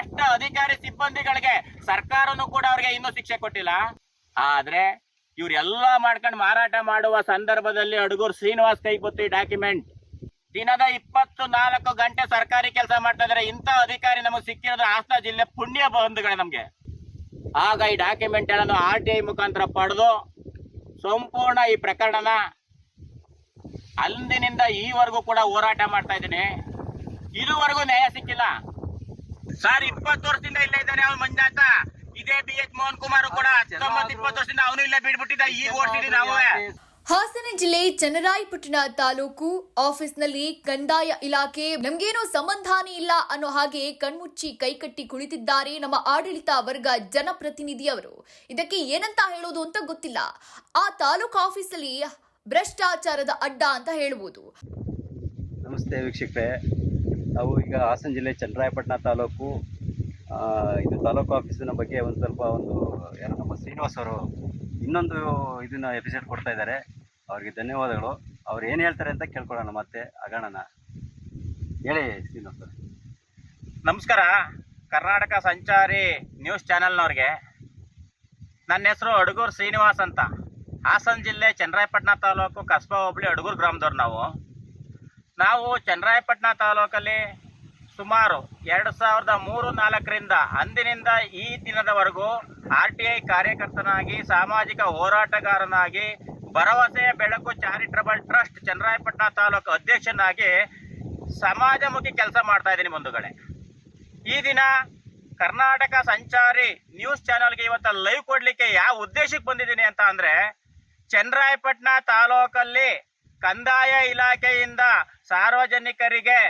ಭ್ರಷ್ಟ ಅಧಿಕಾರಿ ಸಿಬ್ಬಂದಿಗಳಿಗೆ ಸರ್ಕಾರನು ಕೂಡ ಅವ್ರಿಗೆ ಇನ್ನೂ ಶಿಕ್ಷೆ ಕೊಟ್ಟಿಲ್ಲ. ಆದ್ರೆ ಇವ್ರೆಲ್ಲ ಮಾಡ್ಕೊಂಡು ಮಾರಾಟ ಮಾಡುವ ಸಂದರ್ಭದಲ್ಲಿ ಅಡುಗೂರು ಶ್ರೀನಿವಾಸ್ ಕೈ ಗೊತ್ತು ಡಾಕ್ಯುಮೆಂಟ್ ದಿನದ ಇಪ್ಪತ್ತು ನಾಲ್ಕು ಗಂಟೆ ಸರ್ಕಾರಿ ಕೆಲಸ ಮಾಡ್ತಾ ಇದ್ರೆ ಇಂಥ ಅಧಿಕಾರಿ ನಮಗೆ ಸಿಕ್ಕಿರೋದು ಹಾಸನ ಜಿಲ್ಲೆ ಪುಣ್ಯ ಬಂಧುಗಳೇ ನಮಗೆ. ಆಗ ಈ ಡಾಕ್ಯುಮೆಂಟ್ ಎಲ್ಲ ಆರ್ ಟಿ ಐ ಮುಖಾಂತರ ಪಡೆದು ಸಂಪೂರ್ಣ ಈ ಪ್ರಕರಣನ ಅಂದಿನಿಂದ ಈವರೆಗೂ ಕೂಡ ಹೋರಾಟ ಮಾಡ್ತಾ ಇದ್ದೀನಿ. ಇದುವರೆಗೂ ನ್ಯಾಯ ಸಿಕ್ಕಿಲ್ಲ. ಸರ್ ಇಪ್ಪತ್ತು ವರ್ಷದಿಂದ ಇಲ್ಲೇ ಇದ್ದಾನೆ ಅವ್ನು ಮಂಜಾತ. ಇದೇ ಬಿ ಎಚ್ ಮೋಹನ್ ಕುಮಾರ್ ಕೂಡ ಹತ್ತೊಂಬತ್ತು ಇಪ್ಪತ್ತು ವರ್ಷದಿಂದ ಅವನು ಇಲ್ಲೇ ಬಿಡ್ಬಿಟ್ಟಿದ್ದ ಈಗ ಓಡಿಸಿದ್ವಿ ನಾವು. ಹಾಸನ ಜಿಲ್ಲೆ ಚನ್ನರಾಯಪಟ್ಟಣ ತಾಲೂಕು ಆಫೀಸ್ನಲ್ಲಿ ಕಂದಾಯ ಇಲಾಖೆ ನಮ್ಗೇನೋ ಸಂಬಂಧಾನೇ ಇಲ್ಲ ಅನ್ನೋ ಹಾಗೆ ಕಣ್ಮುಚ್ಚಿ ಕೈಕಟ್ಟಿ ಕುಳಿತಿದ್ದಾರೆ ನಮ್ಮ ಆಡಳಿತ ವರ್ಗ ಜನಪ್ರತಿನಿಧಿಯವರು. ಇದಕ್ಕೆ ಏನಂತ ಹೇಳೋದು ಅಂತ ಗೊತ್ತಿಲ್ಲ. ಆ ತಾಲೂಕು ಆಫೀಸಲ್ಲಿ ಭ್ರಷ್ಟಾಚಾರದ ಅಡ್ಡ ಅಂತ ಹೇಳ್ಬೋದು ನಮಸ್ತೆ ವೀಕ್ಷಕರೇ. ನಾವು ಈಗ ಹಾಸನ ಜಿಲ್ಲೆ ಚನ್ನರಾಯಪಟ್ಟಣ ತಾಲೂಕು ಇದು ತಾಲೂಕು ಆಫೀಸಿನ ಬಗ್ಗೆ ಒಂದು ಸ್ವಲ್ಪ ಒಂದು, ಯಾರು ನಮ್ಮ ಶ್ರೀನಿವಾಸ್ ಅವರು ಇನ್ನೊಂದು ಇದನ್ನ ಎಪಿಸೋಡ್ ಕೊಡ್ತಾ ಇದ್ದಾರೆ. ಅವ್ರಿಗೆ ಧನ್ಯವಾದಗಳು. ಅವ್ರು ಏನು ಹೇಳ್ತಾರೆ ಅಂತ ಕೇಳ್ಕೊಳ್ಳೋಣ ಮತ್ತೆ ಅಗಣನ ಹೇಳಿ ಶ್ರೀನಿವಾಸ್ ಅವರು ನಮಸ್ಕಾರ. ಕರ್ನಾಟಕ ಸಂಚಾರಿ ನ್ಯೂಸ್ ಚಾನೆಲ್ನವ್ರಿಗೆ. ನನ್ನ ಹೆಸರು ಅಡುಗೂರು ಶ್ರೀನಿವಾಸ್ ಅಂತ. ಹಾಸನ ಜಿಲ್ಲೆ ಚನ್ನರಾಯಪಟ್ಟಣ ತಾಲೂಕು ಕಸ್ಬಾ ಹೋಬಳಿ ಅಡಗೂರು ಗ್ರಾಮದವ್ರು ನಾವು. ನಾವು ಚನ್ನರಾಯಪಟ್ಟಣ ತಾಲೂಕಲ್ಲಿ ಸುಮಾರು ಎರಡು ಸಾವಿರದ ಮೂರು ನಾಲ್ಕರಿಂದ ಅಂದಿನಿಂದ ಈ ದಿನದವರೆಗೂ ಆರ್ ಟಿ ಐ ಕಾರ್ಯಕರ್ತನಾಗಿ, ಸಾಮಾಜಿಕ ಹೋರಾಟಗಾರನಾಗಿ, ಭರವಸೆಯ ಬೆಳಕು ಚಾರಿಟಬಲ್ ಟ್ರಸ್ಟ್ ಚನ್ನರಾಯಪಟ್ಟಣ ತಾಲೂಕು ಅಧ್ಯಕ್ಷನಾಗಿ ಸಮಾಜಮುಖಿ ಕೆಲಸ ಮಾಡ್ತಾ ಇದ್ದೀನಿ ಬಂಧುಗಳೇ. ಈ ದಿನ ಕರ್ನಾಟಕ ಸಂಚಾರಿ ನ್ಯೂಸ್ ಚಾನೆಲ್ಗೆ ಇವತ್ತು ಲೈವ್ ಕೊಡಲಿಕ್ಕೆ ಯಾವ ಉದ್ದೇಶಕ್ಕೆ ಬಂದಿದ್ದೀನಿ ಅಂತ ಅಂದರೆ, ಚನ್ನರಾಯಪಟ್ಟಣ ತಾಲೂಕಲ್ಲಿ ಕಂದಾಯ ಇಲಾಖೆಯಿಂದ ಸಾರ್ವಜನಿಕರಿಗೆ,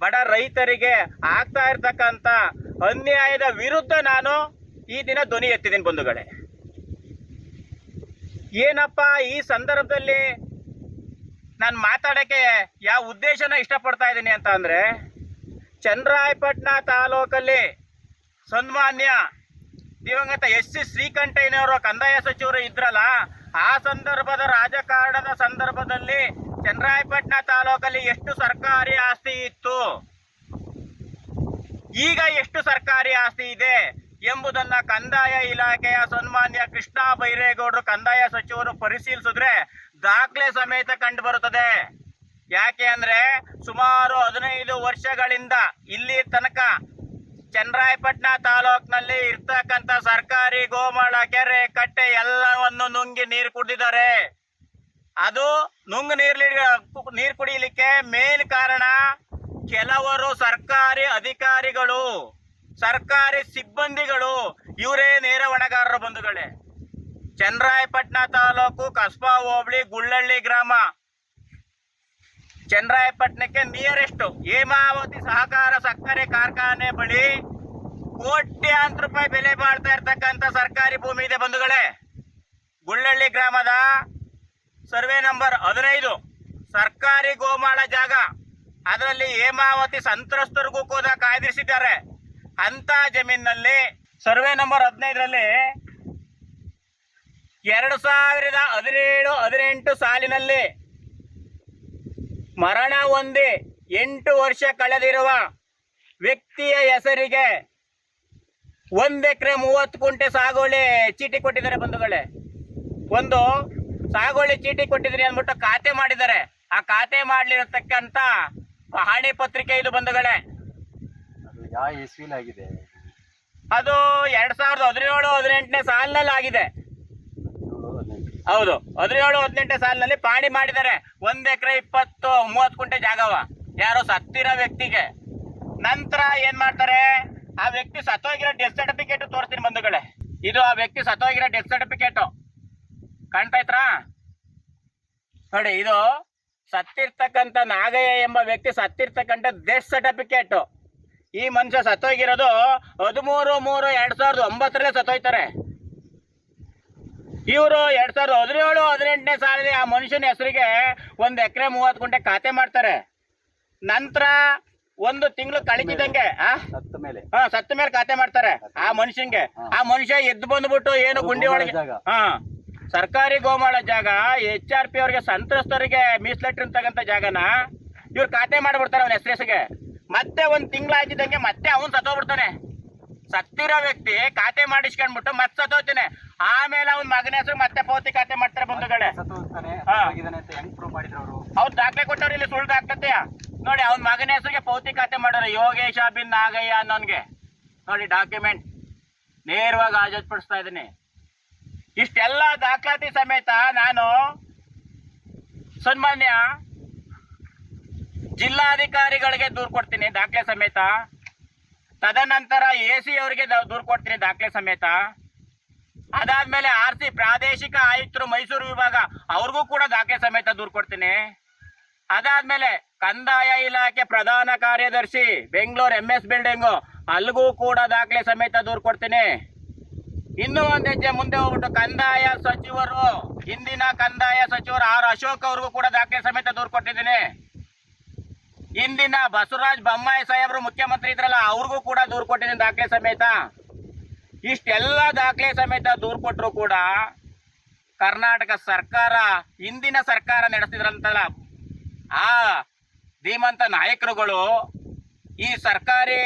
ಬಡ ರೈತರಿಗೆ ಆಗ್ತಾ ಇರ್ತಕ್ಕಂಥ ಅನ್ಯಾಯದ ವಿರುದ್ಧ ನಾನು ಈ ದಿನ ಧ್ವನಿ ಎತ್ತಿದ್ದೀನಿ ಬಂಧುಗಳೇ. ಏನಪ್ಪ ಈ ಸಂದರ್ಭದಲ್ಲಿ ನಾನು ಮಾತಾಡೋಕ್ಕೆ ಯಾವ ಉದ್ದೇಶನ ಇಷ್ಟಪಡ್ತಾ ಇದ್ದೀನಿ ಅಂತ ಅಂದರೆ ಚನ್ನರಾಯಪಟ್ಟಣ ತಾಲೂಕಲ್ಲಿ ಸನ್ಮಾನ್ಯ ದಿವಂಗತ ಎಸ್ ಸಿ ಶ್ರೀಕಂಠಯ್ಯನವರು ಕಂದಾಯ ಸಚಿವರು ಇದ್ರಲ್ಲ, ಆ ಸಂದರ್ಭದ ರಾಜಕಾರಣದ ಸಂದರ್ಭದಲ್ಲಿ ಚನ್ನರಾಯಪಟ್ಟಣ ತಾಲೂಕಲ್ಲಿ ಎಷ್ಟು ಸರ್ಕಾರಿ ಆಸ್ತಿ ಇತ್ತು? ಈಗ ಎಷ್ಟು ಸರ್ಕಾರಿ ಆಸ್ತಿ ಇದೆ ಎಂಬುದನ್ನ ಕಂದಾಯ ಇಲಾಖೆಯ ಸನ್ಮಾನ್ಯ ಕೃಷ್ಣ ಬೈರೇಗೌಡರು ಕಂದಾಯ ಸಚಿವರು ಪರಿಶೀಲಿಸಿದ್ರೆ ದಾಖಲೆ ಸಮೇತ ಕಂಡು ಬರುತ್ತದೆ ಯಾಕೆ ಅಂದ್ರೆ ಸುಮಾರು ಹದಿನೈದು ವರ್ಷಗಳಿಂದ ಇಲ್ಲಿ ತನಕ ಚನ್ನರಾಯಪಟ್ಟಣ ತಾಲೂಕಿನಲ್ಲಿ ಇರ್ತಕ್ಕಂಥ ಸರ್ಕಾರಿ ಗೋಮಾಳ, ಕೆರೆ, ಕಟ್ಟೆ ಎಲ್ಲವನ್ನು ನುಂಗಿ ನೀರು ಕುಡಿದಿದ್ದಾರೆ. ಅದು ನುಂಗು ನೀರ್ಲಿ ನೀರು ಕುಡಿಯಲಿಕ್ಕೆ ಮೇನ್ ಕಾರಣ ಕೆಲವರು ಸರ್ಕಾರಿ ಅಧಿಕಾರಿಗಳು, ಸರ್ಕಾರಿ ಸಿಬ್ಬಂದಿಗಳು, ಇವರೇ ನೇರ ಹೊಣೆಗಾರರ ಬಂಧುಗಳೇ. ಚನ್ನರಾಯಪಟ್ಟಣ ತಾಲೂಕು ಕಸ್ಬಾ ಹೋಬಳಿ ಗುಳ್ಳಳ್ಳಿ ಗ್ರಾಮ. ಚನ್ನರಾಯಪಟ್ಟಣಕ್ಕೆ ನಿಯರೆಸ್ಟ್. ಹೇಮಾವತಿ ಸಹಕಾರ ಸಕ್ಕರೆ ಕಾರ್ಖಾನೆ ಬಳಿ ಕೋಟ್ಯಾಂತರ ರೂಪಾಯಿ ಬೆಲೆ ಬಾಳ್ತಾ ಇರ್ತಕ್ಕಂಥ ಸರ್ಕಾರಿ ಭೂಮಿ ಇದೆ ಬಂಧುಗಳೇ. ಗುಳ್ಳಳ್ಳಿ ಗ್ರಾಮದ ಸರ್ವೆ ನಂಬರ್ ಹದಿನೈದು. ಸರ್ಕಾರಿ ಗೋಮಾಳ ಜಾಗ. ಅದರಲ್ಲಿ ಹೇಮಾವತಿ ಸಂತ್ರಸ್ತರಿಗೂ ಕೂಡ ಕಾಯ್ದಿರಿಸಿದ್ದಾರೆ. ಅಂತ ಜಮೀನಲ್ಲಿ ಸರ್ವೆ ನಂಬರ್ ಹದಿನೈದರಲ್ಲಿ ಎರಡು ಸಾವಿರದ ಹದಿನೇಳು, ಹದಿನೆಂಟು ಸಾಲಿನಲ್ಲಿ ಮರಣ ಹೊಂದಿ ಎಂಟು ವರ್ಷ ಕಳೆದಿರುವ ವ್ಯಕ್ತಿಯ ಹೆಸರಿಗೆ ಒಂದು ಎಕರೆ ಮೂವತ್ತು ಕುಂಟೆ ಸಾಗುವಳಿ ಚೀಟಿ ಕೊಟ್ಟಿದ್ದಾರೆ ಬಂಧುಗಳೇ. ಒಂದು ಸಾಗುವಳಿ ಚೀಟಿ ಕೊಟ್ಟಿದ್ರಿ ಅಂದ್ಬಿಟ್ಟು ಖಾತೆ ಮಾಡಿದ್ದಾರೆ. ಆ ಖಾತೆ ಮಾಡ್ಲಿರತಕ್ಕಂತ ಪಹಣಿ ಪತ್ರಿಕೆ ಇದು ಬಂಧುಗಳೇ. ಅದು ಯಾವ ಇಸ್ವಿಲ್ ಆಗಿದೆ? ಅದು ಎರಡ್ ಸಾವಿರದ ಹದಿನೇಳು ಹದಿನೆಂಟನೇ ಸಾಲಿನಲ್ಲಿ ಆಗಿದೆ. ಹೌದು ಹದಿನೇಳು ಹದಿನೆಂಟನೇ ಸಾಲಿನಲ್ಲಿ ಪಾಣಿ ಮಾಡಿದ್ದಾರೆ. ಒಂದ್ ಎಕರೆ ಇಪ್ಪತ್ತು ಮೂವತ್ತು ಕುಂಟೆ ಜಾಗವ. ಯಾರೋ ಸತ್ತಿರೋ ವ್ಯಕ್ತಿಗೆ. ನಂತರ ಏನ್ ಮಾಡ್ತಾರೆ? ಆ ವ್ಯಕ್ತಿ ಸತ್ತೋಗಿರೋ ಡೆತ್ ಸರ್ಟಿಫಿಕೇಟ್ ತೋರಿಸ್ತೀನಿ ಬಂಧುಗಳೇ. ಇದು ಆ ವ್ಯಕ್ತಿ ಸತ್ತೋಗಿರೋ ಡೆತ್ ಸರ್ಟಿಫಿಕೇಟ್ ಕಾಣ್ತಾ ಇತ್ರಾ ನೋಡಿ ಇದು ಸತ್ತಿರ್ತಕ್ಕಂಥ ನಾಗಯ್ಯ ಎಂಬ ವ್ಯಕ್ತಿ ಸತ್ತಿರ್ತಕ್ಕಂಥ ಡೆತ್ ಸರ್ಟಿಫಿಕೇಟ್ ಈ ಮನುಷ್ಯ ಸತ್ತೋಗಿರೋದು ಹದಿಮೂರು ಮೂರು ಎರಡ್ ಸಾವಿರದ ಒಂಬತ್ತರಲ್ಲೇ ಸತ್ತೋಯ್ತಾರೆ. ಇವರು ಎರಡ್ ಸಾವಿರದ ಹದಿನೇಳು ಹದಿನೆಂಟನೇ ಸಾಲದಲ್ಲಿ ಆ ಮನುಷ್ಯನ ಹೆಸರಿಗೆ ಒಂದು ಎಕರೆ ಮೂವತ್ತು ಗುಂಟೆ ಖಾತೆ ಮಾಡ್ತಾರೆ. ನಂತರ ಒಂದು ತಿಂಗಳು ಕಳಿತಿದ್ದಂಗೆ ಆ? ಸತ್ತ ಮೇಲೆ. ಹಾ ಸತ್ತ ಮೇಲೆ ಖಾತೆ ಮಾಡ್ತಾರೆ ಆ ಮನುಷ್ಯಂಗೆ ಆ ಮನುಷ್ಯ ಎದ್ದು ಬಂದ್ಬಿಟ್ಟು ಏನು ಗುಂಡಿ ಒಳಗೆ. ಹಾ. ಸರ್ಕಾರಿ ಗೋಮಾಳ ಜಾಗ ಎಚ್ ಆರ್ ಪಿ ಅವ್ರಿಗೆ ಸಂತ್ರಸ್ತರಿಗೆ ಮೀಸಲಿಟ್ಟಿರ್ತಕ್ಕಂಥ ಜಾಗನ ಇವ್ರು ಖಾತೆ ಮಾಡಿಬಿಡ್ತಾರೆ ಅವನ ಹೆಸರಿಗೆ ಮತ್ತೆ ಒಂದು ತಿಂಗಳಾಗಿದ್ದಂಗೆ ಮತ್ತೆ ಅವನ್ ಸತ್ತೋಗ್ಬಿಡ್ತಾನೆ. ಸತ್ತಿರೋ ವ್ಯಕ್ತಿ ಖಾತೆ ಮಾಡಿಸ್ಕೊಂಡ್ಬಿಟ್ಟು ಮತ್ತೆ ಸತ್ತೋಗ್ತಾನೆ. ಆಮೇಲೆ ಅವ್ನ ಮಗನ ಹೆಸರು ಮತ್ತೆ ಪೌತಿ ಖಾತೆ ಮಾಡ್ತಾರೆ ಬಂಧುಗಳೇ. ಅವ್ರು? ದಾಖಲೆ ಕೊಟ್ಟವ್ರು ಇಲ್ಲಿ ಸುಳ್ಳು ದಾಖಲೆತೆಯ ನೋಡಿ ಅವ್ನ ಮಗನ ಹೆಸರಿಗೆ ಪೌತಿ ಖಾತೆ ಮಾಡೋರು ಯೋಗೇಶ ಬಿನ್ ನಾಗಯ್ಯ ಅನ್ನೋನ್ಗೆ. ನೋಡಿ ಡಾಕ್ಯುಮೆಂಟ್ ನೇರವಾಗಿ ಹಾಜರ್ಪಡಿಸ್ತಾ ಇದ್ದೀನಿ. ಇಷ್ಟೆಲ್ಲ ದಾಖಲಾತಿ ಸಮೇತ ನಾನು ಸನ್ಮಾನ್ಯ ಜಿಲ್ಲಾಧಿಕಾರಿಗಳಿಗೆ ದೂರು ಕೊಡ್ತೀನಿ ದಾಖಲೆ ಸಮೇತ. ತದನಂತರ ಎ ಸಿ ಅವರಿಗೆ ದೂರು ಕೊಡ್ತೀನಿ ದಾಖಲೆ ಸಮೇತ. ಅದಾದ್ಮೇಲೆ ಆರ್ ಸಿ ಪ್ರಾದೇಶಿಕ ಆಯುಕ್ತರು ಮೈಸೂರು ವಿಭಾಗ ಅವ್ರಿಗೂ ಕೂಡ ದಾಖಲೆ ಸಮೇತ ದೂರು ಕೊಡ್ತೀನಿ. ಅದಾದ್ಮೇಲೆ ಕಂದಾಯ ಇಲಾಖೆ ಪ್ರಧಾನ ಕಾರ್ಯದರ್ಶಿ, ಬೆಂಗಳೂರು ಎಂ ಎಸ್ ಬಿಲ್ಡಿಂಗು ಅಲ್ಲಿಗೂ ಕೂಡ ದಾಖಲೆ ಸಮೇತ ದೂರು ಕೊಡ್ತೀನಿ. ಇನ್ನೂ ಒಂದು ಹೆಜ್ಜೆ ಮುಂದೆ ಹೋಗ್ಬಿಟ್ಟು ಕಂದಾಯ ಸಚಿವರು, ಹಿಂದಿನ ಕಂದಾಯ ಸಚಿವರು ಆರ್ ಅಶೋಕ್ ಅವ್ರಿಗೂ ಕೂಡ ದಾಖಲೆ ಸಮೇತ ದೂರು ಕೊಟ್ಟಿದ್ದೀನಿ. ಹಿಂದಿನ ಬಸವರಾಜ್ ಬೊಮ್ಮಾಯಿ ಸಾಹೇಬರು ಮುಖ್ಯಮಂತ್ರಿ ಇದ್ರಲ್ಲ, ಅವ್ರಿಗೂ ಕೂಡ ದೂರು ಕೊಟ್ಟಿದ್ದೀನಿ ದಾಖಲೆ ಸಮೇತ. ಇಷ್ಟೆಲ್ಲ ದಾಖಲೆ ಸಮೇತ ದೂರು ಕೊಟ್ಟರು ಕೂಡ ಕರ್ನಾಟಕ ಸರ್ಕಾರ, ಹಿಂದಿನ ಸರ್ಕಾರ ನಡೆಸ್ತಿದ್ರಂತಲ್ಲ, ಆ ಧೀಮಂತ ನಾಯಕರುಗಳು ಈ ಸರ್ಕಾರಿ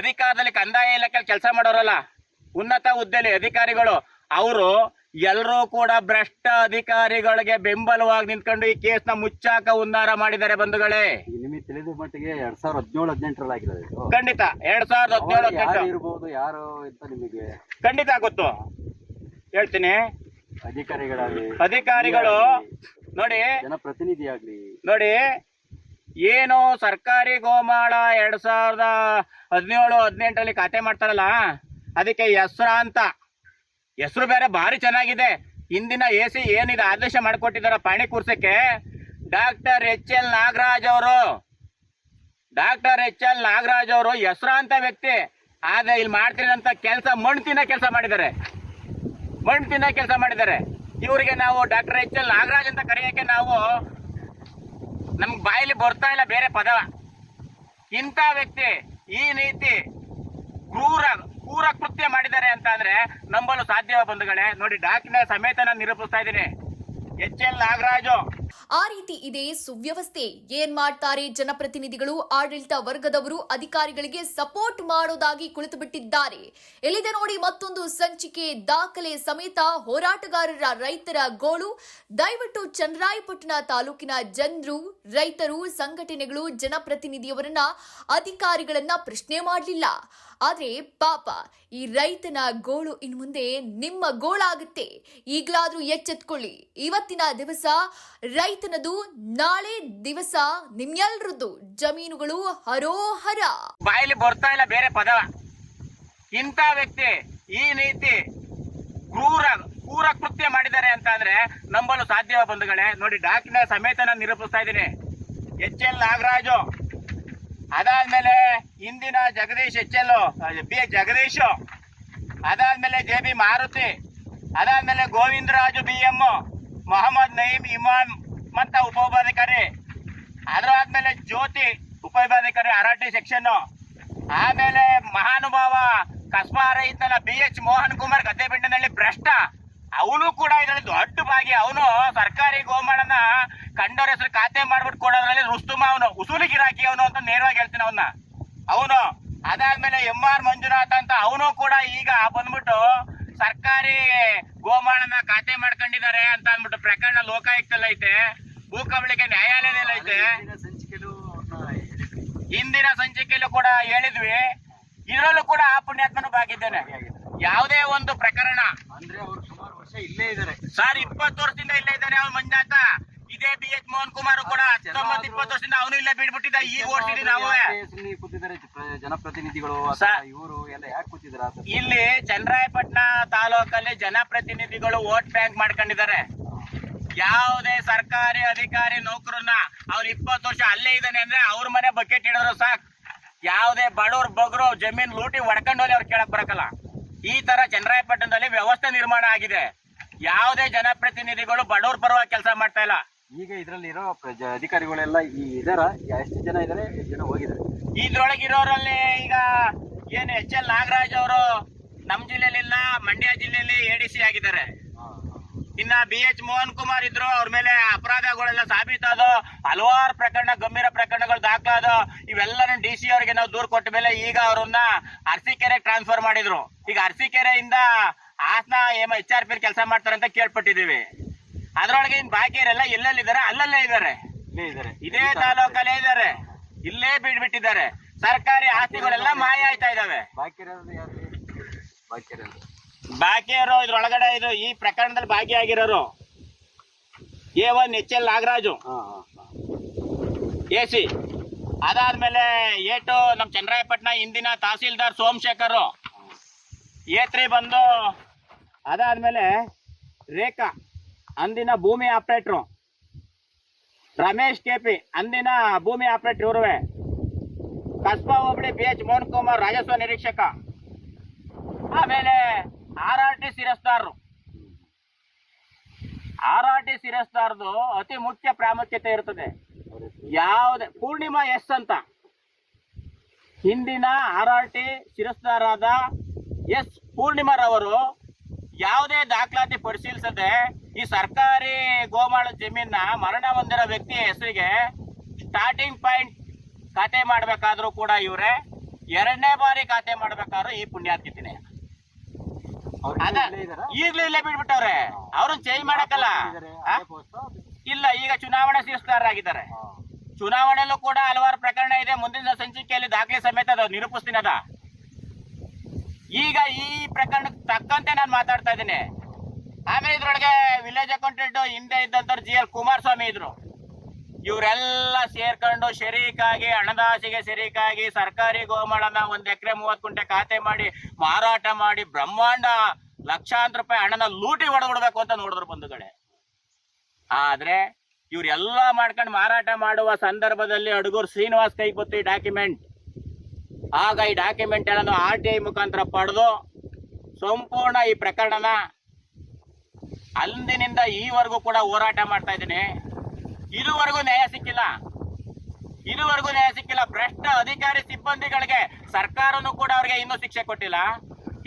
ಅಧಿಕಾರದಲ್ಲಿ ಕಂದಾಯ ಇಲಾಖೆಯಲ್ಲಿ ಕೆಲಸ ಮಾಡೋರಲ್ಲ ಉನ್ನತ ಹುದ್ದೆಯಲ್ಲಿ ಅಧಿಕಾರಿಗಳು ಅವರು ಎಲ್ಲರೂ ಕೂಡ ಭ್ರಷ್ಟ ಅಧಿಕಾರಿಗಳಿಗೆ ಬೆಂಬಲವಾಗಿ ನಿಂತ್ಕೊಂಡು ಈ ಕೇಸ್ನ ಮುಚ್ಚಾಕ ಉನ್ನಾರ ಮಾಡಿದ್ದಾರೆ ಬಂಧುಗಳೇ. ನಿಮಗೆ ತಿಳಿದ ಮಟ್ಟಿಗೆ ಎರಡ್ ಸಾವಿರದ ಹದಿನೇಳು ಹದಿನೆಂಟರಲ್ಲಿ ಆಗಿರೋದು ಇದು. ಖಂಡಿತ ಎರಡ್ ಸಾವಿರದ ಹದಿನೇಳು ಯಾರು ಹದಿನೆಂಟು ಇರ್ಬೋದು ಯಾರು ಅಂತ ನಿಮಗೆ? ಖಂಡಿತ ಗೊತ್ತು. ಹೇಳ್ತೀನಿ. ಅಧಿಕಾರಿಗಳಾಗ್ಲಿ ಅಧಿಕಾರಿಗಳು ನೋಡಿ. ಜನಪ್ರತಿನಿಧಿ ಆಗ್ಲಿ ನೋಡಿ ಏನು ಸರ್ಕಾರಿ ಗೋಮಾಳ ಎರಡ್ ಸಾವಿರದ ಹದಿನೇಳು ಹದಿನೆಂಟರಲ್ಲಿ ಖಾತೆ ಮಾಡ್ತಾರಲ್ಲ? ಅದಕ್ಕೆ ಹೆಸ್ರ ಅಂತ. ಹೆಸರು ಬೇರೆ ಭಾರಿ ಚೆನ್ನಾಗಿದೆ. ಇಂದಿನ ಎ ಸಿ ಏನಿದೆ ಆದೇಶ ಮಾಡಿಕೊಟ್ಟಿದಾರ ಪಾಣಿ ಕೂರ್ಸಕ್ಕೆ. ಡಾಕ್ಟರ್ ಎಚ್ ಎಲ್ ನಾಗರಾಜ್ ಅವರು. ಡಾಕ್ಟರ್ ಎಚ್ ಎಲ್ ನಾಗರಾಜ್ ಅವರು ಹೆಸರಾಂತ ವ್ಯಕ್ತಿ. ಆದ್ರೆ ಇಲ್ಲಿ ಮಾಡ್ತಿರೋಂಥ ಕೆಲಸ ಮಣ್ಣು ತಿನ್ನೋ ಕೆಲಸ ಮಾಡಿದ್ದಾರೆ. ಮಣ್ಣು ತಿನ್ನೋ ಕೆಲಸ ಮಾಡಿದ್ದಾರೆ. ಇವರಿಗೆ ನಾವು ಡಾಕ್ಟರ್ ಎಚ್ ಎಲ್ ನಾಗರಾಜ್ ಅಂತ ಕರೆಯೋಕ್ಕೆ ನಾವು ನಮ್ಗೆ ಬಾಯಲ್ಲಿ ಬರ್ತಾ ಇಲ್ಲ ಬೇರೆ ಪದ ಇಂಥ ವ್ಯಕ್ತಿ ಈ ರೀತಿ ಕ್ರೂರ ಕ್ರೂರ ಕೃತ್ಯ ಮಾಡಿದ್ದಾರೆ ಅಂತ ಅಂದ್ರೆ ನಂಬಲು ಸಾಧ್ಯವ ಬಂಧುಗಳೇ. ನೋಡಿ ಡಾಕಿನ ಸಮೇತ ನಾನು ನಿರೂಪಿಸ್ತಾ ಇದ್ದೀನಿ. H L Nagaraju. ಆ ರೀತಿ ಇದೆ ಸುವ್ಯವಸ್ಥೆ. ಏನ್ ಮಾಡ್ತಾರೆ ಜನಪ್ರತಿನಿಧಿಗಳು, ಆಡಳಿತ ವರ್ಗದವರು ಅಧಿಕಾರಿಗಳಿಗೆ ಸಪೋರ್ಟ್ ಮಾಡೋದಾಗಿ ಕುಳಿತು ಬಿಟ್ಟಿದ್ದಾರೆ ಎಲ್ಲಿದೆ ನೋಡಿ ಮತ್ತೊಂದು ಸಂಚಿಕೆ ದಾಖಲೆ ಸಮೇತ ಹೋರಾಟಗಾರರ ರೈತರ ಗೋಳು. ದಯವಿಟ್ಟು ಚನ್ನರಾಯಪಟ್ಟಣ ತಾಲೂಕಿನ ಜನರು, ರೈತರು, ಸಂಘಟನೆಗಳು, ಜನಪ್ರತಿನಿಧಿಯವರನ್ನ ಅಧಿಕಾರಿಗಳನ್ನ ಪ್ರಶ್ನೆ ಮಾಡಲಿಲ್ಲ. ಆದ್ರೆ ಪಾಪ, ಈ ರೈತನ ಗೋಳು ಇನ್ನು ಮುಂದೆ ನಿಮ್ಮ ಗೋಳಾಗುತ್ತೆ. ಈಗಲಾದ್ರೂ ಎಚ್ಚೆತ್ಕೊಳ್ಳಿ. ಇವತ್ತಿನ ದಿವಸ ರೈತನದು ನಾಳೆ ದಿವಸ ನಿಮ್ಮೆಲ್ರದ್ದು ಜಮೀನುಗಳು ಹರೋಹರ. ಬಾಯಲ್ಲಿ ಬರ್ತಾ ಇಲ್ಲ, ಬೇರೆ ಪದ ಇಂಥ ವ್ಯಕ್ತಿ ಈ ನೀತಿ ಕ್ರೂರ ಕ್ರೂರ ಕೃತ್ಯ ಮಾಡಿದ್ದಾರೆ ಅಂತ ಅಂದ್ರೆ ನಂಬಲು ಸಾಧ್ಯವ ಬಂಧುಗಳೇ. ನೋಡಿ ಡಾಕ್ಟರ್ ಸಮೇತ ನಾನು ನಿರೂಪಿಸ್ತಾ ಇದ್ದೀನಿ. H L Nagaraju. ಅದಾದ್ಮೇಲೆ ಇಂದಿನ Jagadish H L B Jagadish. ಅದಾದ್ಮೇಲೆ ಜೆ ಬಿ ಮಾರುತಿ. ಅದಾದ್ಮೇಲೆ ಗೋವಿಂದರಾಜು ಬಿ ಎಂ ಮೊಹಮ್ಮದ್ ನಯೀಮ್ ಇಮಾಮ್. ಮತ್ತ ಉಪವಿಭಾಧಿಕಾರಿ ಅದ್ರ ಆದ್ಮೇಲೆ ಜ್ಯೋತಿ ಉಪವಿಭಾಧಿಕಾರಿ ಟಿ ಸೆಕ್ಷನ್ ಆಮೇಲೆ ಮಹಾನುಭಾವ ಕಸ್ಮಾರ ಇದ್ದಲ್ಲ ಬಿ ಎಚ್ ಮೋಹನ್ ಕುಮಾರ್ ಗದ್ದೆಬೆಂಡನಹಳ್ಳಿ ಭ್ರಷ್ಟ. ಅವನು ಕೂಡ ಇದರಲ್ಲಿ ದೊಡ್ಡ ಭಾಗಿ. ಅವನು ಸರ್ಕಾರಿ ಗೋಮಾಳನ ಕಂಡೋರ್ ಹೆಸರು ಖಾತೆ ಮಾಡ್ಬಿಟ್ಟು ಕೊಡೋದ್ರಲ್ಲಿ ರುಸ್ತುಮ ಅವನು. ಉಸೂಲಿ ಗಿರಾಕಿ ಅವನು ಅಂತ ನೇರವಾಗಿ ಹೇಳ್ತೀನಿ ಅವನ್ನ ಅವನು. ಅದಾದ್ಮೇಲೆ ಎಂ ಆರ್ ಮಂಜುನಾಥ್ ಅಂತ ಅವನು ಕೂಡ ಈಗ ಬಂದ್ಬಿಟ್ಟು ಸರ್ಕಾರಿ ಗೋಮಾಳನ ಖಾತೆ ಮಾಡ್ಕೊಂಡಿದ್ದಾರೆ ಅಂತ ಅಂದ್ಬಿಟ್ಟು ಪ್ರಕರಣ ಲೋಕಾಯುಕ್ತಲ್ಲಿ ಐತೆ ಭೂಕಬಳಿಕೆ ನ್ಯಾಯಾಲಯದಲ್ಲಿ ಐತೆ. ಹಿಂದಿನ ಸಂಚಿಕೆಯಲ್ಲೂ ಕೂಡ ಹೇಳಿದ್ವಿ. ಇದರಲ್ಲೂ ಕೂಡ ಆ ಪುಣ್ಯಾತ್ಮನು ಭಾಗಿದ್ದೇನೆ. ಯಾವುದೇ ಒಂದು ಪ್ರಕರಣ. ಅಂದ್ರೆ ಅವರು ಸುಮಾರು ವರ್ಷ ಇಲ್ಲೇ ಇದಾರೆ ಸರ್ ಇಪ್ಪತ್ತು ವರ್ಷದಿಂದ ಇಲ್ಲೇ ಇದ್ದಾರೆ ಅವ್ನು ಮಂಜಾತ. ಇದೇ ಬಿ ಎಚ್ ಮೋಹನ್ ಕುಮಾರ್ ಕೂಡ ಹತ್ತೊಂಬತ್ತು ಇಪ್ಪತ್ತು ವರ್ಷದಿಂದ ಅವನು ಇಲ್ಲೇ ಬಿಡ್ಬಿಟ್ಟಿದ್ದ ಈಗ ಓಡಿಸಿದ್ವಿ ನಾವು. ಕೂತಿದ್ದಾರೆ? ಜನಪ್ರತಿನಿಧಿಗಳು ಸರ್. ಇವರು ಎಲ್ಲ ಯಾಕೆ ಕೂತಿದ್ರು ಇಲ್ಲಿ ಚನ್ನರಾಯಪಟ್ಟಣ ತಾಲೂಕಲ್ಲಿ ಜನಪ್ರತಿನಿಧಿಗಳು ವೋಟ್ ಬ್ಯಾಂಕ್ ಮಾಡ್ಕೊಂಡಿದ್ದಾರೆ. ಯಾವುದೇ ಸರ್ಕಾರಿ ಅಧಿಕಾರಿ ನೌಕರನ್ನ ಅವ್ರು ಇಪ್ಪತ್ತು ವರ್ಷ ಅಲ್ಲೇ ಇದ್ದಾನೆ ಅಂದ್ರೆ ಅವ್ರ ಮನೆ ಬಕೆಟ್ ಇಡೋರು ಸಾಕ್. ಯಾವುದೇ ಬಡವ್ರ ಬಗ್ರು ಜಮೀನ್ ಲೂಟಿ ಹೊಡ್ಕೊಂಡು ಹೋಗಿ ಅವ್ರು ಕೇಳಕ್ ಬರಕಲ್ಲ. ಈ ತರ ಚನ್ನರಾಯಪಟ್ಟಣದಲ್ಲಿ ವ್ಯವಸ್ಥೆ ನಿರ್ಮಾಣ ಆಗಿದೆ. ಯಾವುದೇ ಜನಪ್ರತಿನಿಧಿಗಳು ಬಡವ್ರ ಪರವಾಗಿ ಕೆಲಸ ಮಾಡ್ತಾ ಇಲ್ಲ. ಈಗ ಇದ್ರಲ್ಲಿ ಇರೋ ಅಧಿಕಾರಿಗಳೆಲ್ಲ ಈ ಇದರ ಎಷ್ಟು ಜನ ಇದಾರೆ ಎಷ್ಟು ಜನ ಹೋಗಿದ್ದಾರೆ ಇದ್ರೊಳಗೆ ಇರೋರಲ್ಲಿ ಈಗ ಏನು ಎಚ್ ಎಲ್ ನಾಗರಾಜ್ ಅವರು ನಮ್ಮ ಜಿಲ್ಲೆಯಲ್ಲಿ ಇಲ್ಲ ಮಂಡ್ಯ ಜಿಲ್ಲೆಯಲ್ಲಿ ಎ ಡಿ ಸಿ ಆಗಿದ್ದಾರೆ. ಇನ್ನ ಬಿ ಎಚ್ ಮೋಹನ್ ಕುಮಾರ್ ಇದ್ರು ಅವ್ರ ಮೇಲೆ ಅಪರಾಧಗಳೆಲ್ಲ ಸಾಬೀತಾದ ಹಲವಾರು ಪ್ರಕರಣ ಗಂಭೀರ ಪ್ರಕರಣಗಳು ದಾಖಲಾದ ಇವೆಲ್ಲನೂ ಡಿ ಸಿ ಅವರಿಗೆ ನಾವು ದೂರ ಕೊಟ್ಟ ಮೇಲೆ ಈಗ ಅವ್ರನ್ನ ಅರ್ಸಿಕೆರೆ ಟ್ರಾನ್ಸ್ಫರ್ ಮಾಡಿದ್ರು. ಈಗ ಅರಸೀಕೆರೆಯಿಂದ ಆಸನ ಏಮ ಎಚ್ ಆರ್ ಪಿ ಕೆಲಸ ಮಾಡ್ತಾರೆ ಅಂತ ಕೇಳ್ಪಟ್ಟಿದೀವಿ ಅದ್ರೊಳಗೆ ಇನ್ ಬಾಕಿ ಎಲ್ಲೆಲ್ಲಿ ಎಲ್ಲೆಲ್ಲಿದ್ದಾರೆ ಅಲ್ಲಲ್ಲೇ ಇದ್ದಾರೆ. ಇದೇ ತಾಲೂಕಲ್ಲೇ ಇದ್ದಾರೆ. ಇಲ್ಲೇ ಬಿಡ್ಬಿಟ್ಟಿದ್ದಾರೆ ಸರ್ಕಾರಿ ಆಸ್ತಿಗಳೆಲ್ಲ ಮಾಯ ಆಯ್ತಾ ಇದಾವೆ ಬಾಕಿ ಬಾಕಿ ಇರೋ ಇದ್ರೊಳಗಡೆ ಇದು ಈ ಪ್ರಕರಣದಲ್ಲಿ ಭಾಗಿಯಾಗಿರೋರು A one H L Nagaraju. ಹಾಂ ಹಾಂ ಹಾಂ. A C. ಅದಾದ್ಮೇಲೆ ಎ ಟು ನಮ್ಮ ಚಂದ್ರಾಯಪಟ್ಟಣ ಹಿಂದಿನ ತಹಸೀಲ್ದಾರ್ ಸೋಮಶೇಖರ್. ಎ ತ್ರೀ ಬಂದು ಅದಾದ್ಮೇಲೆ ರೇಖಾ ಅಂದಿನ ಭೂಮಿ ಆಪರೇಟ್ರು. ರಮೇಶ್ ಕೆ ಪಿ ಅಂದಿನ ಭೂಮಿ ಆಪರೇಟರ್ ಇರುವೆ ಕಸ್ಬಾ ಹೋಬಳಿ ಬಿ ಎಚ್ ಮೋಹನ್ ಕುಮಾರ್ ರಾಜಸ್ವ ನಿರೀಕ್ಷಕ. ಆಮೇಲೆ ಆರ್ ಆರ್ ಟಿ ಶಿರಸ್ತಾರರು ಆರ್ ಆರ್ ಟಿ ಶಿರಸ್ತಾರ್ದು ಅತಿ ಮುಖ್ಯ ಪ್ರಾಮುಖ್ಯತೆ ಇರ್ತದೆ. ಯಾವುದೇ ಪೂರ್ಣಿಮಾ ಎಸ್ ಅಂತ. ಹಿಂದಿನ ಆರ್ ಆರ್ ಟಿ ಶಿರಸ್ತಾರಾದ ಎಸ್ ಪೂರ್ಣಿಮಾರವರು ಯಾವುದೇ ದಾಖಲಾತಿ ಪರಿಶೀಲಿಸದೆ ಈ ಸರ್ಕಾರಿ ಗೋಮಾಳ ಜಮೀನ ಮರಣ ಹೊಂದಿರೋ ವ್ಯಕ್ತಿಯ ಹೆಸರಿಗೆ ಸ್ಟಾರ್ಟಿಂಗ್ ಪಾಯಿಂಟ್ ಖಾತೆ ಮಾಡಬೇಕಾದ್ರೂ ಕೂಡ ಇವರೇ, ಎರಡನೇ ಬಾರಿ ಖಾತೆ ಮಾಡಬೇಕಾದ್ರೂ ಈ ಪುಣ್ಯಾತ್ಕಿತಿನೇ ಅವ್ರು ಅದ ಇಲ್ಲೇ ಇದ್ದಾರಾ? ಈಗ್ಲೂ ಇಲ್ಲೇ ಬಿಟ್ಬಿಟ್ಟವ್ರೆ. ಅವ್ರನ್ನ ಚೇಂಜ್ ಮಾಡಕ್ಕಲ್ಲ? ಇಲ್ಲ ಈಗ ಚುನಾವಣಾ ಶಿರಸ್ತಾರರಾಗಿದ್ದಾರೆ ಆಗಿದ್ದಾರೆ ಚುನಾವಣೆಯಲ್ಲೂ ಕೂಡ ಹಲವಾರು ಪ್ರಕರಣ ಇದೆ. ಮುಂದಿನ ಸಂಚಿಕೆಯಲ್ಲಿ ದಾಖಲೆ ಸಮೇತ ಅದು ನಿರೂಪಿಸ್ತೀನಿ ಅದ. ಈಗ ಈ ಪ್ರಕರಣಕ್ಕೆ ತಕ್ಕಂತೆ ನಾನು ಮಾತಾಡ್ತಾ ಇದ್ದೀನಿ. ಆಮೇಲೆ ಇದ್ರೊಳಗೆ ವಿಲೇಜ್ ಅಕೌಂಟೆಂಟ್ ಹಿಂದೆ ಇದ್ದಂತವ್ರು ಜಿ ಎಲ್ ಕುಮಾರಸ್ವಾಮಿ ಇದ್ರು. ಇವರೆಲ್ಲ ಸೇರ್ಕೊಂಡು ಶರೀಕಾಗಿ, ಹಣದಾಸಿಗೆ ಶರೀಕಾಗಿ, ಸರ್ಕಾರಿ ಗೋಮಾಳನ ಒಂದ್ ಎಕರೆ ಮೂವತ್ ಕುಂಟೆ ಖಾತೆ ಮಾಡಿ, ಮಾರಾಟ ಮಾಡಿ, ಬ್ರಹ್ಮಾಂಡ ಲಕ್ಷಾಂತರ ರೂಪಾಯಿ ಹಣನ ಲೂಟಿ ಹೊಡೆದ್ಬಿಡ್ಬೇಕು ಅಂತ ನೋಡಿದ್ರು ಬಂಧುಗಳೇ. ಆದ್ರೆ ಇವ್ರೆಲ್ಲ ಮಾಡ್ಕೊಂಡು ಮಾರಾಟ ಮಾಡುವ ಸಂದರ್ಭದಲ್ಲಿ ಅಡುಗೂರು ಶ್ರೀನಿವಾಸ್ ಕೈ ಗೊತ್ತು ಈ ಡಾಕ್ಯುಮೆಂಟ್ ಆಗ ಈ ಡಾಕ್ಯುಮೆಂಟ್ ಎಲ್ಲ ಆರ್ ಟಿ ಐ ಮುಖಾಂತರ ಪಡೆದು ಸಂಪೂರ್ಣ ಈ ಪ್ರಕರಣನ ಅಂದಿನಿಂದ ಈವರೆಗೂ ಕೂಡ ಹೋರಾಟ ಮಾಡ್ತಾ ಇದ್ದೀನಿ. ಇದುವರೆಗೂ ನ್ಯಾಯ ಸಿಕ್ಕಿಲ್ಲ. ಇದುವರೆಗೂ ನ್ಯಾಯ ಸಿಕ್ಕಿಲ್ಲ. ಭ್ರಷ್ಟ ಅಧಿಕಾರಿ ಸಿಬ್ಬಂದಿಗಳಿಗೆ ಸರ್ಕಾರನು ಕೂಡ ಅವರಿಗೆ ಇನ್ನೂ ಶಿಕ್ಷೆ ಕೊಟ್ಟಿಲ್ಲ.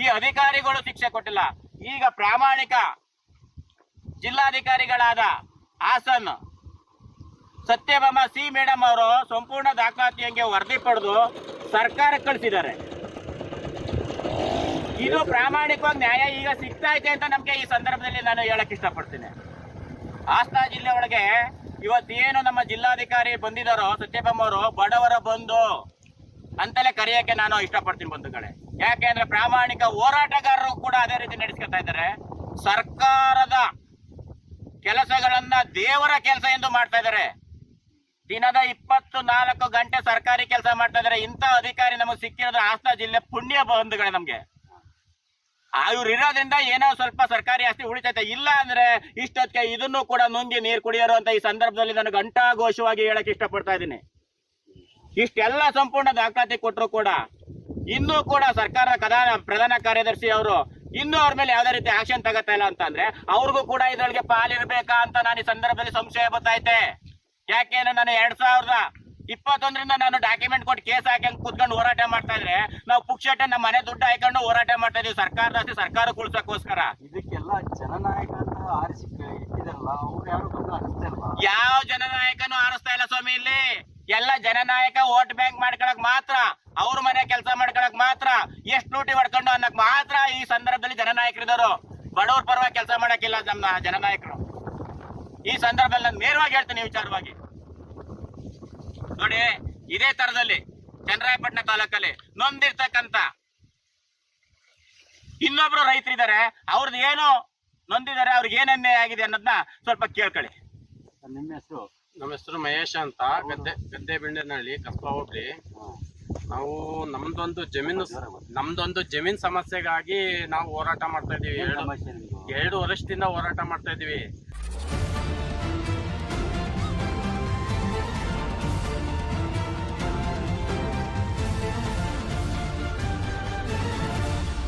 ಈ ಅಧಿಕಾರಿಗಳು ಶಿಕ್ಷೆ ಕೊಟ್ಟಿಲ್ಲ. ಈಗ ಪ್ರಾಮಾಣಿಕ ಜಿಲ್ಲಾಧಿಕಾರಿಗಳಾದ ಹಾಸನ್, ಸತ್ಯಭಾಮ ಸಿ ಮೇಡಮ್ ಅವರು ಸಂಪೂರ್ಣ ದಾಖಲಾತಿಯಂಗೆ ವರದಿ ಪಡೆದು ಸರ್ಕಾರಕ್ಕೆ ಕಳಿಸಿದ್ದಾರೆ. ಇದು ಪ್ರಾಮಾಣಿಕವಾಗಿ ನ್ಯಾಯ ಈಗ ಸಿಗ್ತಾ ಇದೆ ಅಂತ ನಮಗೆ ಈ ಸಂದರ್ಭದಲ್ಲಿ ನಾನು ಹೇಳಕ್ ಇಷ್ಟಪಡ್ತೀನಿ. ಹಾಸನ ಜಿಲ್ಲೆ ಒಳಗೆ ಇವತ್ತೇನು ನಮ್ಮ ಜಿಲ್ಲಾಧಿಕಾರಿ ಬಂದಿದಾರೋ ಸತ್ಯಭಾಮ ಅವರು ಬಡವರ ಬಂಧು ಅಂತಲೇ ಕರೆಯಕ್ಕೆ ನಾನು ಇಷ್ಟಪಡ್ತೀನಿ ಬಂಧುಗಳೇ. ಯಾಕೆಂದ್ರೆ ಪ್ರಾಮಾಣಿಕ ಹೋರಾಟಗಾರರು ಕೂಡ ಅದೇ ರೀತಿ ನಡೆಸ್ಕೊತಾ ಇದ್ದಾರೆ. ಸರ್ಕಾರದ ಕೆಲಸಗಳನ್ನ ದೇವರ ಕೆಲಸ ಎಂದು ಮಾಡ್ತಾ ಇದ್ದಾರೆ. ದಿನದ ಇಪ್ಪತ್ತು ನಾಲ್ಕು ಗಂಟೆ ಸರ್ಕಾರಿ ಕೆಲಸ ಮಾಡ್ತಾ ಇದ್ದಾರೆ. ಇಂಥ ಅಧಿಕಾರಿ ನಮಗೆ ಸಿಕ್ಕಿರೋದು ಹಾಸನ ಜಿಲ್ಲೆ ಪುಣ್ಯ ಬಂಧುಗಳೇ ನಮ್ಗೆ. ಇವ್ರು ಇರೋದ್ರಿಂದ ಏನೋ ಸ್ವಲ್ಪ ಸರ್ಕಾರಿ ಆಸ್ತಿ ಉಳಿತೈತೆ. ಇಲ್ಲ ಅಂದ್ರೆ ಇಷ್ಟೊತ್ತಿಗೆ ಇದನ್ನು ಕೂಡ ನುಂಗಿ ನೀರು ಕುಡಿಯೋರು ಅಂತ ಈ ಸಂದರ್ಭದಲ್ಲಿ ನಾನು ಘಂಟಾಘೋಷವಾಗಿ ಹೇಳಕ್ ಇಷ್ಟಪಡ್ತಾ ಇದ್ದೀನಿ. ಇಷ್ಟೆಲ್ಲ ಸಂಪೂರ್ಣ ದಾಖಲಾತಿ ಕೊಟ್ಟರು ಕೂಡ ಇನ್ನೂ ಕೂಡ ಸರ್ಕಾರದ ಪ್ರಧಾನ ಪ್ರಧಾನ ಕಾರ್ಯದರ್ಶಿ ಅವರು ಇನ್ನೂ ಅವ್ರ ಮೇಲೆ ಯಾವ್ದೇ ರೀತಿ ಆಕ್ಷನ್ ತಗೋತಾ ಇಲ್ಲ ಅಂತಂದ್ರೆ ಅವ್ರಿಗೂ ಕೂಡ ಇದ್ರೊಳಗೆ ಪಾಲಿರ್ಬೇಕಾ ಅಂತ ನಾನು ಈ ಸಂದರ್ಭದಲ್ಲಿ ಸಂಶಯ ಬರ್ತೈತೆ ಯಾಕೆಂದ್ರೆ ನಾನು ಎರಡ್ ಸಾವಿರದ ಇಪ್ಪತ್ತೊಂದರಿಂದ ನಾನು ಡಾಕ್ಯುಮೆಂಟ್ ಕೊಟ್ಟು ಕೇಸ್ ಹಾಕಂಗ್ ಕುತ್ಕೊಂಡು ಹೋರಾಟ ಮಾಡ್ತಾ ಇದ್ರೆ ನಾವು ಪುಕ್ಷಟ್ಟೆ ನಮ್ಮ ಮನೆ ದುಡ್ಡು ಹಾಕೊಂಡು ಹೋರಾಟ ಮಾಡ್ತಾ ಇದೀವಿ. ಸರ್ಕಾರದ ಆಸ್ತಿ ಸರ್ಕಾರ ಕುಳ್ಸಕ್ಕೋಸ್ಕರ ಇದಕ್ಕೆಲ್ಲ ಜನನಾಯಕ ಅಂತ ಆರಿಸಿ ಇಟ್ಟಿದಾರಲ್ಲ ಅವ್ರು ಯಾರು ಬಂದು ಅನಿಸ್ತಾ ಇಲ್ವಾ? ಯಾವ ಜನನಾಯಕನು ಆರಿಸ್ತಾ ಇಲ್ಲ ಸ್ವಾಮಿ ಇಲ್ಲಿ. ಎಲ್ಲ ಜನನಾಯಕ ವೋಟ್ ಬ್ಯಾಂಕ್ ಮಾಡ್ಕೊಳಕ್ ಮಾತ್ರ ಅವ್ರ ಮನೆ ಕೆಲಸ ಮಾಡ್ಕೊಳಕ್ ಮಾತ್ರ ಎಷ್ಟು ಲೂಟಿ ಹೊಡ್ಕೊಂಡು ಅನ್ನಕ್ ಮಾತ್ರ ಈ ಸಂದರ್ಭದಲ್ಲಿ ಜನನಾಯಕರಿದ್ದಾರೆ ಬಡವ್ರ ಪರವಾಗಿ ಕೆಲಸ ಮಾಡಕ್ಕಿಲ್ಲ ನಮ್ಮ ಜನನಾಯಕರು. ಈ ಸಂದರ್ಭದಲ್ಲಿ ನಾನು ನೇರವಾಗಿ ಹೇಳ್ತೀನಿ ವಿಚಾರವಾಗಿ. ನೋಡಿ ಇದೇ ತರದಲ್ಲಿ ಚನ್ನರಾಯಪಟ್ಟಣ ತಾಲೂಕಲ್ಲಿ ನೊಂದಿರ್ತಕ್ಕಂತ ಇನ್ನೊಬ್ರು ರೈತರಿದ್ದಾರೆ ಅವ್ರದ್ದು ಏನು ನೊಂದಿದ್ದಾರೆ ಅವ್ರಿಗೆ ಏನೇನೇ ಆಗಿದೆ ಅನ್ನೋದನ್ನ ಸ್ವಲ್ಪ ಕೇಳ್ಕೊಳ್ಳಿ. ನಿಮ್ಮ ಹೆಸರು? ನಮ್ಮ ಹೆಸರು ಮಹೇಶ್ ಅಂತ ಗದ್ದೆ ಗದ್ದೆ ಬೆಂಡನಹಳ್ಳಿ ಕಸ್ಬಾ ಹೋಗ್ಲಿ ನಾವು ನಮ್ದೊಂದು ಜಮೀನು ನಮ್ದೊಂದು ಜಮೀನ್ ಸಮಸ್ಯೆಗಾಗಿ ನಾವು ಹೋರಾಟ ಮಾಡ್ತಾ ಇದೀವಿ ಎರಡು ಎರಡು ವರ್ಷದಿಂದ ಹೋರಾಟ ಮಾಡ್ತಾ ಇದೀವಿ